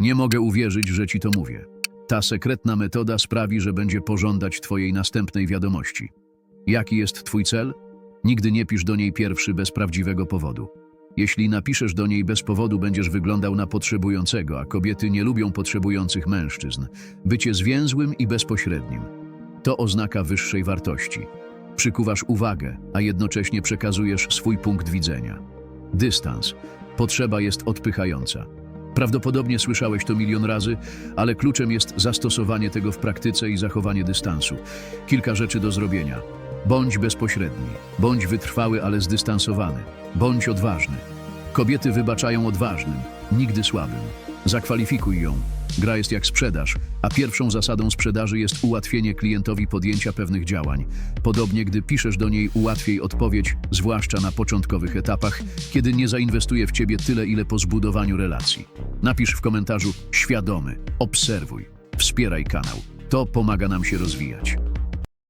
Nie mogę uwierzyć, że ci to mówię. Ta sekretna metoda sprawi, że będzie pożądać twojej następnej wiadomości. Jaki jest twój cel? Nigdy nie pisz do niej pierwszy bez prawdziwego powodu. Jeśli napiszesz do niej bez powodu, będziesz wyglądał na potrzebującego, a kobiety nie lubią potrzebujących mężczyzn. Bycie zwięzłym i bezpośrednim. To oznaka wyższej wartości. Przykuwasz uwagę, a jednocześnie przekazujesz swój punkt widzenia. Dystans. Potrzeba jest odpychająca. Prawdopodobnie słyszałeś to milion razy, ale kluczem jest zastosowanie tego w praktyce i zachowanie dystansu. Kilka rzeczy do zrobienia. Bądź bezpośredni, bądź wytrwały, ale zdystansowany, bądź odważny. Kobiety wybaczają odważnym, nigdy słabym. Zakwalifikuj ją. Gra jest jak sprzedaż, a pierwszą zasadą sprzedaży jest ułatwienie klientowi podjęcia pewnych działań. Podobnie, gdy piszesz do niej, ułatwiej odpowiedź, zwłaszcza na początkowych etapach, kiedy nie zainwestuje w ciebie tyle, ile po zbudowaniu relacji. Napisz w komentarzu świadomy, obserwuj, wspieraj kanał. To pomaga nam się rozwijać.